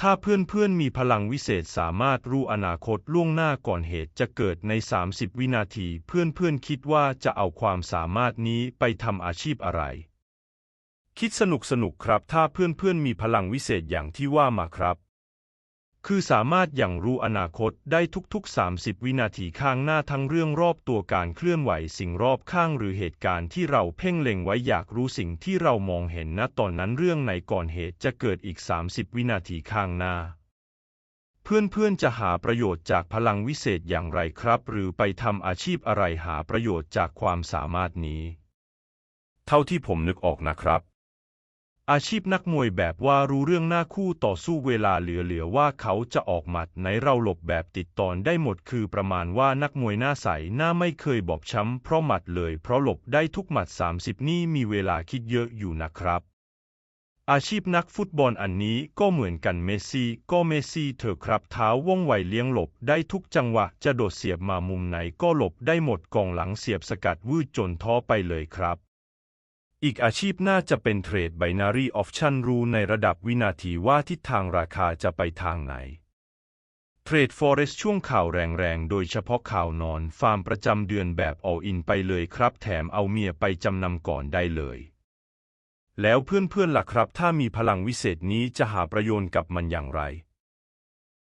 ถ้าเพื่อนๆมีพลังวิเศษสามารถรู้อนาคตล่วงหน้าก่อนเหตุจะเกิดใน 30 วินาที เพื่อนๆคิดว่าจะเอาความสามารถนี้ไปทำอาชีพอะไร คิดสนุกสนุกๆครับ ถ้าเพื่อนๆมีพลังวิเศษอย่างที่ว่ามาครับ คือสามารถอย่างรู้อนาคตได้ทุกๆ 30 วินาทีข้างหน้าทั้งเรื่องรอบตัวการเคลื่อนไหวสิ่งรอบข้างหรือเหตุการณ์ที่เราเพ่งเล็งไว้อยากรู้สิ่งที่เรามองเห็นณตอนนั้นเรื่องไหนก่อนเหตุจะเกิดอีก 30 วินาทีข้างหน้า เพื่อนๆจะหาประโยชน์จากพลังวิเศษอย่างไรครับ หรือไปทำอาชีพอะไรหาประโยชน์จากความสามารถนี้ เท่าที่ผมนึกออกนะครับ อาชีพนักมวยแบบว่ารู้เรื่องหน้าคู่ต่อสู้เวลาเหลือๆว่าเขาจะออกหมัดไหนเราหลบแบบติดตอนได้หมดคือประมาณว่านักมวยหน้าใสหน้าไม่เคยบอบช้ำเพราะหมัดเลยเพราะหลบได้ทุกหมัด 30 นี่มีเวลาคิดเยอะอยู่นะครับ อาชีพนักฟุตบอลอันนี้ก็เหมือนกันเมสซี่ก็เมสซี่เถอะครับเท้าว่องไวเลี้ยงหลบได้ทุกจังหวะจะโดดเสียบมามุมไหนก็หลบได้หมดกองหลังเสียบสกัดวืดจนท้อไปเลยครับ อีกอาชีพน่าจะเป็นเทรด Binary Option รู้ในระดับวินาทีว่าทิศทางราคาจะไปทางไหน เทรด Forex ช่วงข่าวแรงๆ โดยเฉพาะข่าวนอนฟาร์มประจำเดือนแบบ all in ไปเลยครับ แถมเอาเมียไปจำนำก่อนได้เลย แล้วเพื่อนๆล่ะครับ ถ้ามีพลังวิเศษนี้จะหาประโยชน์กับมันอย่างไร